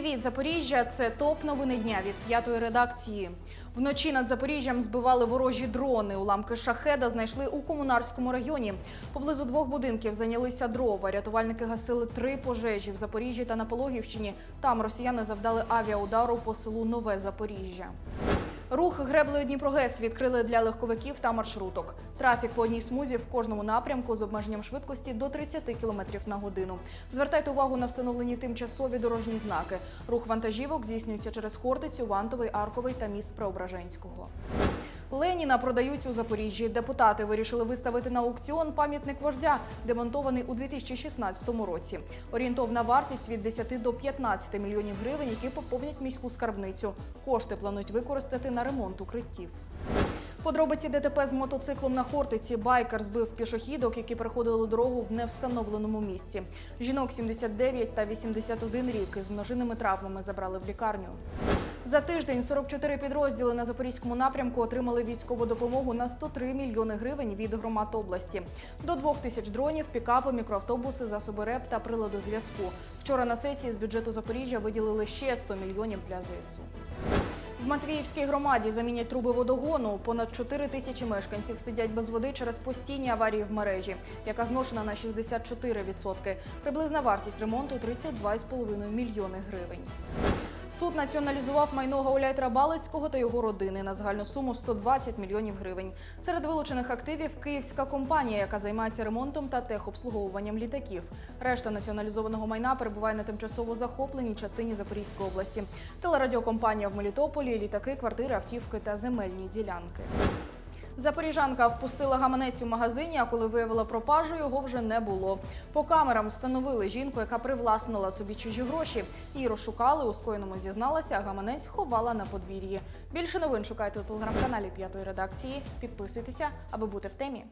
Привіт, Запоріжжя! Це топ новини дня від п'ятої редакції. Вночі над Запоріжжям збивали ворожі дрони. Уламки шахеда знайшли у комунарському районі. Поблизу двох будинків зайнялися дрова. Рятувальники гасили три пожежі в Запоріжжі та на Пологівщині. Там росіяни завдали авіаудару по селу Нове Запоріжжя. Рух греблею Дніпрогес відкрили для легковиків та маршруток. Трафік по одній смузі в кожному напрямку з обмеженням швидкості до 30 км на годину. Звертайте увагу на встановлені тимчасові дорожні знаки. Рух вантажівок здійснюється через Хортицю, Вантовий, Арковий та міст Преображенського. Леніна продають у Запоріжжі. Депутати вирішили виставити на аукціон пам'ятник вождя, демонтований у 2016 році. Орієнтовна вартість від 10 до 15 мільйонів гривень, які поповнять міську скарбницю. Кошти планують використати на ремонт укриттів. Подробиці ДТП з мотоциклом на Хортиці. Байкер збив пішохідок, які переходили дорогу в невстановленому місці. Жінок 79 та 81 рік із множинними травмами забрали в лікарню. За тиждень 44 підрозділи на запорізькому напрямку отримали військову допомогу на 103 мільйони гривень від громад області. До двох тисяч дронів, пікапи, мікроавтобуси, засоби РЕП та прилади зв'язку. Вчора на сесії з бюджету Запоріжжя виділили ще 100 мільйонів для ЗСУ. В Матвіївській громаді замінять труби водогону. Понад 4 тисячі мешканців сидять без води через постійні аварії в мережі, яка зношена на 64%. Приблизна вартість ремонту 32,5 мільйони гривень. Суд націоналізував майно Гауляйтра Балицького та його родини на загальну суму 120 мільйонів гривень. Серед вилучених активів київська компанія, яка займається ремонтом та техобслуговуванням літаків. Решта націоналізованого майна перебуває на тимчасово захопленій частині Запорізької області. Телерадіокомпанія в Мелітополі, літаки, квартири, автівки та земельні ділянки. Запоріжанка впустила гаманець у магазині, а коли виявила пропажу, його вже не було. По камерам встановили жінку, яка привласнила собі чужі гроші. Її розшукали, у скоєному зізналася, а гаманець ховала на подвір'ї. Більше новин шукайте у телеграм-каналі п'ятої редакції. Підписуйтеся, аби бути в темі.